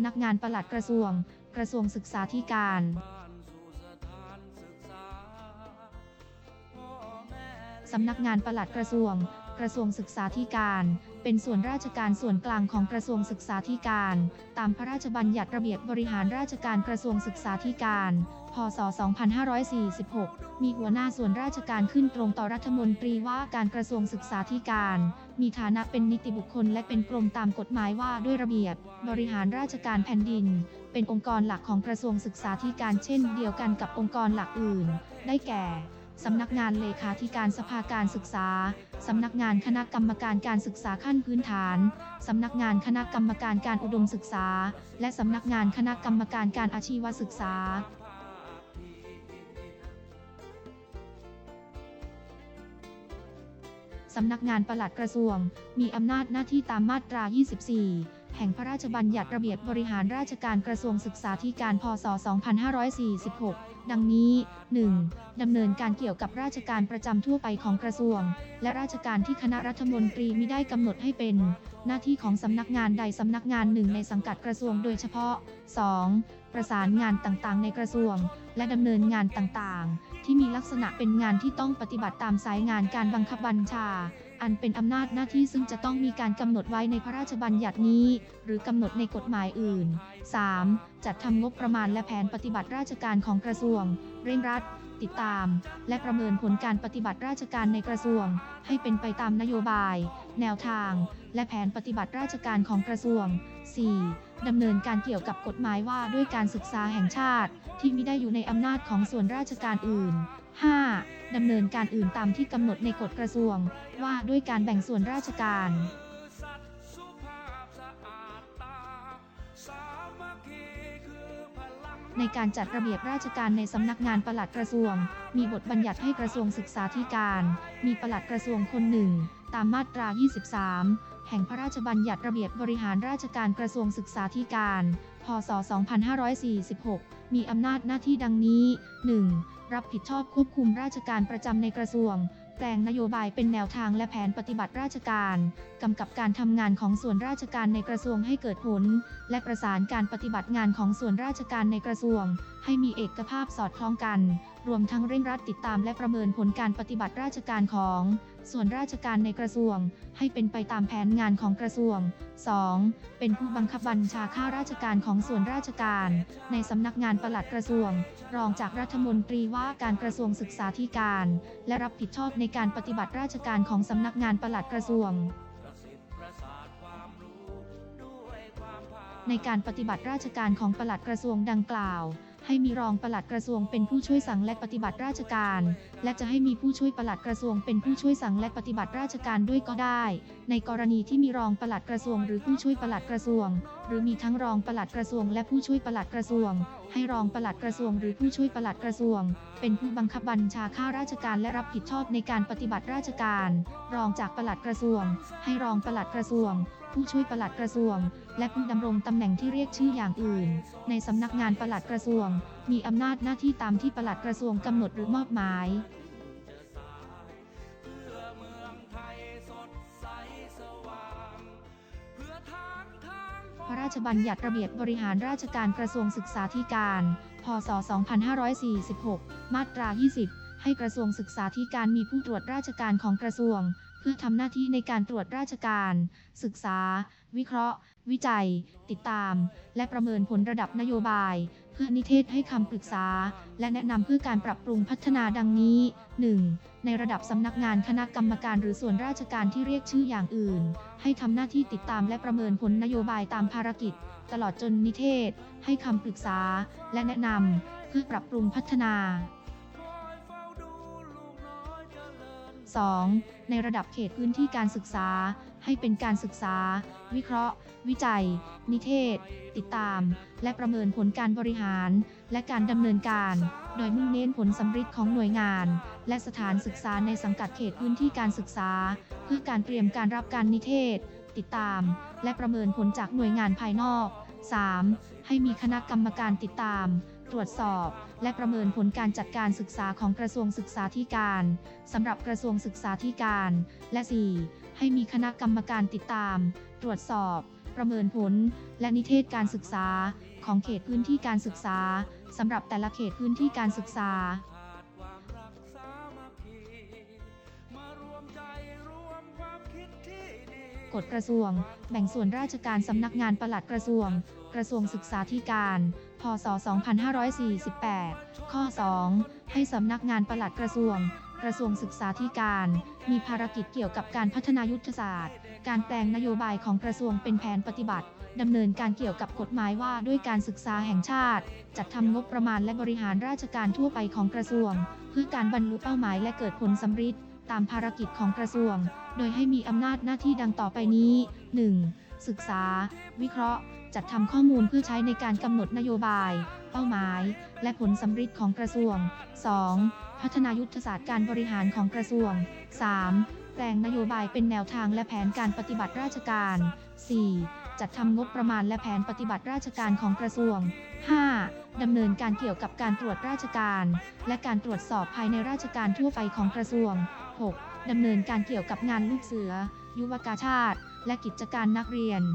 ำนักงานปลัดกระทรวง กระทรวงศึกษาธิการสำนักงานปลัดกระทรวง ระทรวงศึกษาธิการ เป็นส่วนราชการส่วนกลางของกระทรวงศึกษาธิการ ตามพระราชบัญญัติระเบียบบริหารราชการกระทรวงศึกษาธิการ พศ 2546 มีหัวหน้าส่วนราชการขึ้นตรงต่อรัฐมนตรีว่าการกระทรวงศึกษาธิการ มีฐานะเป็นนิติบุคคลและเป็นกรมตามกฎหมายว่าด้วยระเบียบ บริหารราชการแผ่นดิน เป็นองค์กรหลักของกระทรวงศึกษาธิการเช่น เดียวกันกับองค์กรหลักอื่น ได้แก่ สำนักงานเลขาธิการสภาการศึกษา สำนักงานคณะกรรมการการศึกษาขั้นพื้นฐาน สำนักงานคณะกรรมการการอุดมศึกษา และสำนักงานคณะกรรมการการอาชีวศึกษาสำนักงานปลัดกระทรวง มีอำนาจหน้าที่ตามมาตรา 24 แห่งพระราชบัญญัติระเบียบบริหารราชการกระทรวงศึกษาธิการ พศ 2546 ดังนี้ 1. ดำเนินการเกี่ยวกับราชการประจำทั่วไปของกระทรวง และราชการที่คณะรัฐมนตรีมิได้กำหนดให้เป็น หน้าที่ของสำนักงานใดสำนักงานหนึ่งในสังกัดกระทรวงโดยเฉพาะ 2. ประสานงานต่างๆ ในกระทรวง และดำเนินงานต่างๆ ที่มีลักษณะเป็นงานที่ต้องปฏิบัติตามสายงานการบังคับบัญชา อันเป็นอำนาจหน้าที่ซึ่งจะต้องมีการกำหนดไว้ในพระราชบัญญัตินี้ หรือกำหนดในกฎหมายอื่น 3. จัดทำงบประมาณและแผนปฏิบัติราชการของกระทรวง เร่งรัด ติดตาม และประเมินผลการปฏิบัติราชการในกระทรวง ให้เป็นไปตามนโยบาย แนวทาง และแผนปฏิบัติราชการของกระทรวง 4. ดำเนินการเกี่ยวกับกฎหมายว่าด้วยการศึกษาแห่งชาติ ที่มิได้อยู่ในอำนาจของส่วนราชการอื่น 5. ดำเนินการอื่นตามที่กำหนดในกฎกระทรวง ว่าด้วยการแบ่งส่วนราชการในการจัดระเบียบราชการในสำนักงานปลัดกระทรวง มีบทบัญญัติให้กระทรวงศึกษาธิการ มีปลัดกระทรวงคนหนึ่ง ตามมาตรา 23 แห่งพระราชบัญญัติระเบียบ บริหารราชการกระทรวงศึกษาธิการ พศ 2546 มีอำนาจหน้าที่ดังนี้ 1. รับผิดชอบควบคุมราชการประจำในกระทรวง แปลงนโยบายเป็นแนวทางและแผนปฏิบัติราชการ กำกับการทำงานของส่วนราชการในกระทรวงให้เกิดผล และประสานการปฏิบัติงานของส่วนราชการในกระทรวง ให้มีเอกภาพสอดคล้องกัน รวมทั้งเร่งรัดติดตามและประเมินผลการปฏิบัติราชการของ ส่วนราชการในกระทรวง ให้เป็นไปตามแผนงานของกระทรวง 2. เป็นผู้บังคับบัญชาข้าราชการของส่วนราชการ ในสำนักงานปลัดกระทรวง รองจากรัฐมนตรีว่าการกระทรวงศึกษาธิการ และรับผิดชอบในการปฏิบัติราชการของสำนักงานปลัดกระทรวง ในการปฏิบัติราชการของปลัดกระทรวงดังกล่าว ให้มีรองปลัดกระทรวงเป็นผู้ช่วยสั่งและปฏิบัติราชการ และจะให้มีผู้ช่วยปลัดกระทรวงเป็นผู้ช่วยสั่งและปฏิบัติราชการด้วยก็ได้ ในกรณีที่มีรองปลัดกระทรวงหรือผู้ช่วยปลัดกระทรวง หรือมีทั้งรองปลัดกระทรวง และผู้ช่วยปลัดกระทรวง ให้รองปลัดกระทรวง หรือผู้ช่วยปลัดกระทรวง เป็นผู้บังคับบัญชาข้าราชการและรับผิดชอบในการปฏิบัติราชการ รองจากปลัดกระทรวง ให้รองปลัดกระทรวง ผู้ช่วยปลัดกระทรวง และผู้ดำรงตำแหน่งที่เรียกชื่ออย่างอื่น ในสำนักงานปลัดกระทรวง มีอำนาจหน้าที่ตามที่ปลัดกระทรวงกำหนดหรือมอบหมายพระราชบัญญัติระเบียบบริหารราชการกระทรวงศึกษาธิการ พศ 2546 มาตรา 20 ให้กระทรวงศึกษาธิการมีผู้ตรวจราชการของกระทรวง เพื่อทำหน้าที่ในการตรวจราชการ ศึกษา วิเคราะห์ วิจัย ติดตาม และประเมินผลระดับนโยบาย เพื่อนิเทศให้คำปรึกษา และแนะนำเพื่อการปรับปรุงพัฒนาดังนี้ 1. ในระดับสำนักงานคณะกรรมการหรือส่วนราชการที่เรียกชื่ออย่างอื่น ให้ทำหน้าที่ติดตามและประเมินผลนโยบายตามภารกิจ ตลอดจนนิเทศ ให้คำปรึกษา และแนะนำเพื่อปรับปรุงพัฒนา 2. ในระดับเขตพื้นที่การศึกษา ให้เป็นการศึกษา วิเคราะห์ วิจัย นิเทศ ติดตาม และประเมินผลการบริหาร และการดำเนินการ โดยมุ่งเน้นผลสำฤทธิ์ของหน่วยงาน และสถานศึกษาในสังกัดเขตพื้นที่การศึกษา เพื่อการเตรียมการรับการนิเทศ ติดตาม และประเมินผลจากหน่วยงานภายนอก 3. ให้มีคณะกรรมการติดตาม ตรวจสอบ และประเมินผลการจัดการศึกษาของกระทรวงศึกษาธิการสำหรับกระทรวงศึกษาธิการ และ 4. ให้มีคณะกรรมการติดตาม ตรวจสอบ ประเมินผล และนิเทศการศึกษา ของเขตพื้นที่การศึกษาสำหรับแต่ละเขตพื้นที่การศึกษากฎกระทรวง แบ่งส่วนราชการสำนักงานปลัดกระทรวง กระทรวงศึกษาธิการ พศ 2548 ข้อ 2 ให้สำนักงานปลัดกระทรวง กระทรวงศึกษาธิการ มีภารกิจเกี่ยวกับการพัฒนายุทธศาสตร์ การแปลงนโยบายของกระทรวงเป็นแผนปฏิบัติดำเนินการเกี่ยวกับกฎหมายว่าด้วยการศึกษาแห่งชาติ จัดทำงบประมาณและบริหารราชการทั่วไปของกระทรวง เพื่อการบรรลุเป้าหมายและเกิดผลสำเร็จตามภารกิจของกระทรวง โดยให้มีอำนาจหน้าที่ดังต่อไปนี้ 1. ศึกษา วิเคราะห์ จัดทำข้อมูลเพื่อใช้ในการกำหนดนโยบาย เป้าหมาย และผลสำเร็จของกระทรวง 2. พัฒนายุทธศาสตร์การบริหารของกระทรวง 3. แปลงนโยบายเป็นแนวทางและแผนการปฏิบัติราชการ 4. จัดทำงบประมาณและแผนปฏิบัติราชการของกระทรวง 5. ดำเนินการเกี่ยวกับการตรวจราชการ และการตรวจสอบภายในราชการทั่วไปของกระทรวง 6. ดำเนินการเกี่ยวกับงานลูกเสือ ยุวกาชาติ และกิจการนักเรียน 7.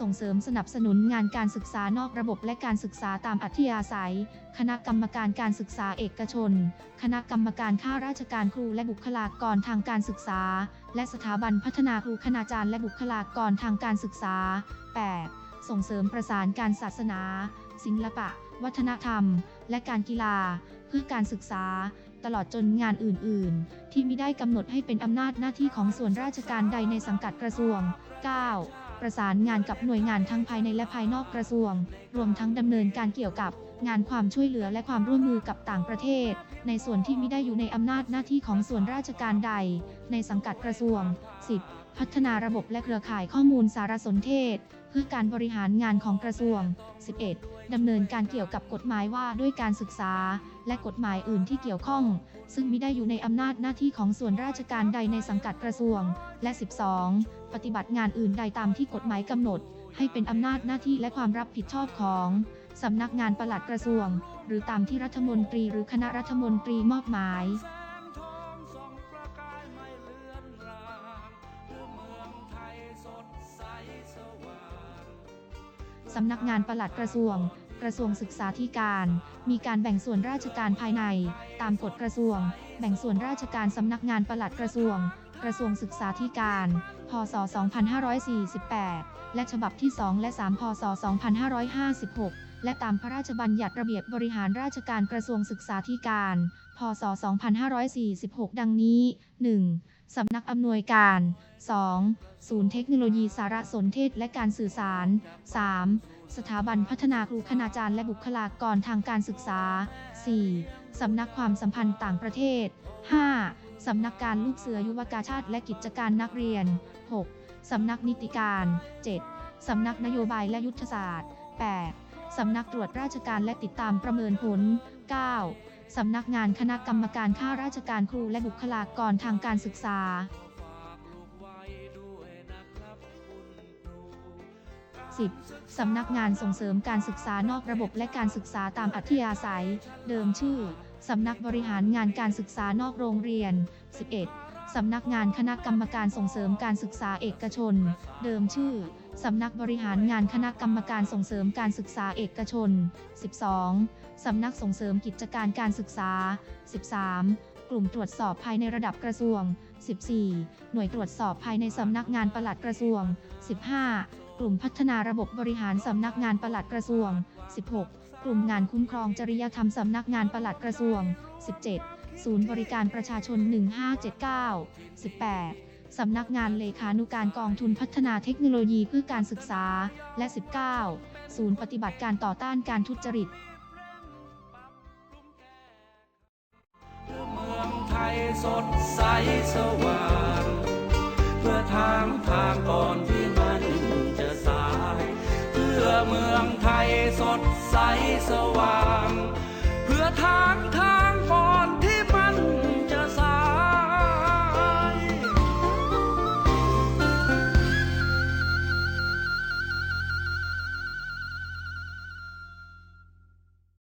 ส่งเสริมสนับสนุนงานการศึกษานอกระบบและการศึกษาตามอัธยาศัย คณะกรรมการการศึกษาเอกชน คณะกรรมการข้าราชการครูและบุคลากรทางการศึกษา และสถาบันพัฒนาครูคณาจารย์และบุคลากรทางการศึกษา 8. ส่งเสริมประสานการศาสนา ศิลปะ วัฒนธรรม และการกีฬา เพื่อการศึกษา ตลอดจนงานอื่น ๆ ที่มิได้กำหนดให้เป็นอำนาจหน้าที่ของส่วนราชการใดในสังกัดกระทรวง 9. ประสานงานกับหน่วยงานทั้งภายในและภายนอกกระทรวง รวมทั้งดำเนินการเกี่ยวกับงานความช่วยเหลือและความร่วมมือกับต่างประเทศ ในส่วนที่มิได้อยู่ในอำนาจหน้าที่ของส่วนราชการใด ในสังกัดกระทรวง 10. พัฒนาระบบและเครือข่ายข้อมูลสารสนเทศ พื่อการบริหารงานของกระทรวง 11. ดำเนินการเกี่ยวกับกฎหมายว่าด้วยการศึกษา และกฎหมายอื่นที่เกี่ยวข้อง ซึ่งมิได้อยู่ในอำนาจหน้าที่ของส่วนราชการใดในสังกัดกระทรวง และ 12. ปฏิบัติงานอื่นใดตามที่กฎหมายกำหนด ให้เป็นอำนาจหน้าที่และความรับผิดชอบของสำนักงานปลัดกระทรวง หรือตามที่รัฐมนตรีหรือคณะรัฐมนตรีมอบหมาย สำนักงานปลัดกระทรวง กระทรวงศึกษาธิการ มีการแบ่งส่วนราชการภายใน ตามกฎกระทรวง แบ่งส่วนราชการสำนักงานปลัดกระทรวง กระทรวงศึกษาธิการ พศ 2548 และฉบับที่ 2 และ 3 พศ 2556 และตามพระราชบัญญัติระเบียบบริหารราชการกระทรวงศึกษาธิการ พศ 2546 ดังนี้ 1. สำนักอำนวยการ 2. ศูนย์เทคโนโลยีสารสนเทศและการสื่อสาร 3. สถาบันพัฒนาครูคณาจารย์และบุคลากรทางการศึกษา 4. สำนักความสัมพันธ์ต่างประเทศ 5. สำนักการลูกเสือยุวกาชาติและกิจการนักเรียน 6. สำนักนิติการ 7. สำนักนโยบายและยุทธศาสตร์ 8. สำนักตรวจราชการและติดตามประเมินผล 9. สำนักงานคณะกรรมการข้าราชการครูและบุคลากรทางการศึกษา 10. สำนักงานส่งเสริมการศึกษานอกระบบและการศึกษาตามอัธยาศัย เดิมชื่อ สำนักบริหารงานการศึกษานอกโรงเรียน 11. สำนักงานคณะกรรมการส่งเสริมการศึกษาเอกชน เดิมชื่อ สำนักบริหารงานคณะกรรมการส่งเสริมการศึกษาเอกชน 12. สำนักส่งเสริมกิจการการศึกษา 13. กลุ่มตรวจสอบภายในระดับกระทรวง 14. หน่วยตรวจสอบภายในสำนักงานปลัดกระทรวง 15. กลุ่มพัฒนาระบบบริหารสำนักงานปลัดกระทรวง 16. กลุ่มงานคุ้มครองจริยธรรมสำนักงานปลัดกระทรวง 17. ศูนย์บริการประชาชน 1579 18. สำนักงานเลขานุการกองทุนพัฒนาเทคโนโลยีเพื่อการศึกษา และ 19. ศูนย์ปฏิบัติการต่อต้านการทุจริต สดใสสว่างเพื่อทางทางก่อนที่มันจะสาย เพื่อเมืองไทยสดใสสว่าง เพื่อทางทางก่อน